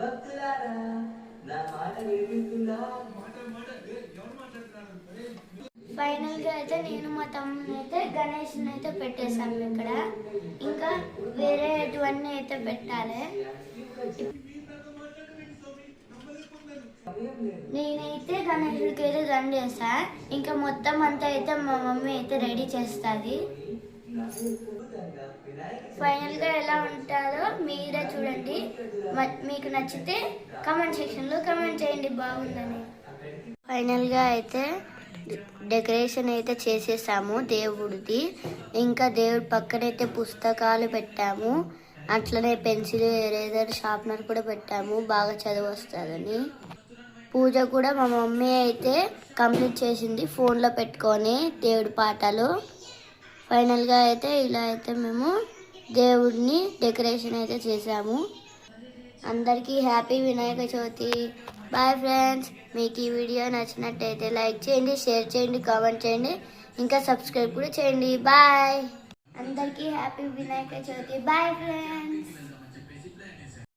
భక్తులారా నా మాట వినిపిస్తుందా? ఫైనల్గా అయితే నేను మా తమ్ముని అయితే గణేష్ అయితే పెట్టేశాను ఇక్కడ. ఇంకా వేరే ఎటువన్నీ అయితే పెట్టాలి. నేనైతే గణేషుడికి అయితే దండ చేస్తా ఇంకా మొత్తం అంతా అయితే మా మమ్మీ అయితే రెడీ చేస్తుంది. ఫైనల్గా ఎలా ఉంటారో మీరే చేయండి మీకు నచ్చితే కమెంట్ సెక్షన్లో కమెంట్ చేయండి బాగుందని. ఫైనల్గా అయితే డెకరేషన్ అయితే చేసేసాము దేవుడిది. ఇంకా దేవుడి పక్కన అయితే పుస్తకాలు పెట్టాము. అట్లనే పెన్సిల్ ఎరేజర్ షార్ప్నర్ కూడా పెట్టాము. బాగా చదువు వస్తుందని. పూజ కూడా మా మమ్మీ అయితే కంప్లీట్ చేసింది ఫోన్లో పెట్టుకొని దేవుడి పాటలు. ఫైనల్గా అయితే ఇలా అయితే మేము దేవుడిని డెకరేషన్ అయితే చేసాము అందరికీ happy Vinayaka Chavithi. Bye friends మీకు ఈ వీడియో నచ్చినట్టయితే లైక్ చేయండి షేర్ చేయండి కామెంట్ చేయండి. ఇంకా సబ్స్క్రైబ్ కూడా చేయండి. బాయ్ అందరికీ happy Vinayaka Chavithi. Bye friends